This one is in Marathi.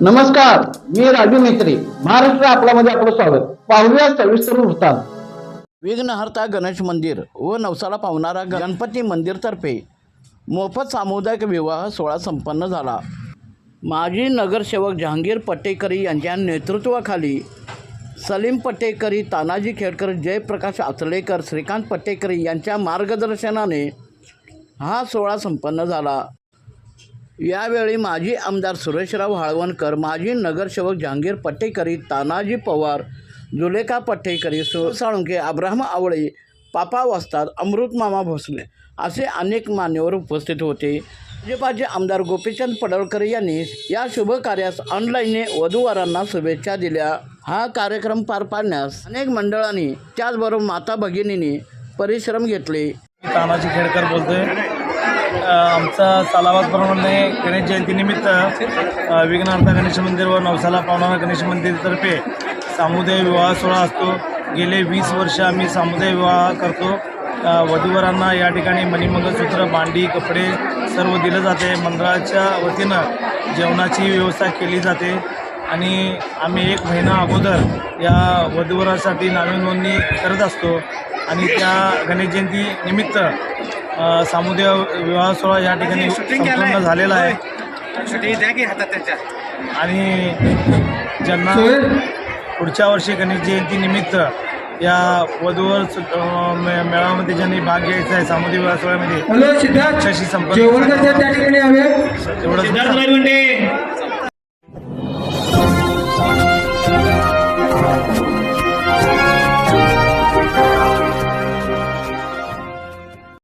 नमस्कार मी राजू मेत्री महाराष्ट्र आपल्यामध्ये आपलं स्वागत. पाहूया सविस्तर वृत्तांत. विघ्नहर्ता गणेश मंदिर व नवसाला पावणारा गणपती मंदिरतर्फे मोफत सामुदायिक विवाह सोहळा संपन्न झाला. माजी नगरसेवक जहांगीर पटेकरी यांच्या नेतृत्वाखाली सलीम पटेकरी तानाजी खेडकर जयप्रकाश आचलेकर श्रीकांत पटेकरी यांच्या मार्गदर्शनाने हा सोहळा संपन्न झाला. यावेळी माजी आमदार सुरेशराव हाळवणकर माजी नगरसेवक जहांगीर पट्टेकरी तानाजी पवार जुलेखा पट्टेकरी सु साळुंके अब्राहम आवळे पापा वस्ताद अमृत मामा भोसले असे अनेक मान्यवर उपस्थित होते. भाजपाचे आमदार गोपीचंद पडळकर यांनी या शुभ कार्यास ऑनलाईनने वधूवरांना शुभेच्छा दिल्या. हा कार्यक्रम पार पाडण्यास अनेक मंडळांनी त्याचबरोबर माता भगिनींनी परिश्रम घेतले. तानाजी खेडकर बोलतोय. आमचा सालाबादप्रमाणे गणेश जयंतीनिमित्त विघ्नार्थ गणेश मंदिर व नवसाला पावणारा गणेश मंदिरतर्फे सामुदायिक विवाह सोहळा असतो. गेले वीस वर्ष आम्ही सामुदायिक विवाह करतो. वधूवरांना या ठिकाणी मणिमंगलसूत्र भांडी कपडे सर्व दिलं जाते. मंडळाच्या वतीनं जेवणाची व्यवस्था केली जाते. आणि आम्ही एक महिना अगोदर या वधूवरासाठी नावे नोंदणी करत असतो. आणि त्या गणेश जयंती निमित्त अ, सामुदायिक विवाह सोहळा या ठिकाणी संपन्न झालेला आहे. आणि ज्यांना पुढच्या वर्षी गणेश जयंती निमित्त या वधूवर मेळाव्यामध्ये ज्यांनी भाग घ्यायचा आहे सामुदायिक विवाह सोहळ्यामध्ये संपर्क एवढंच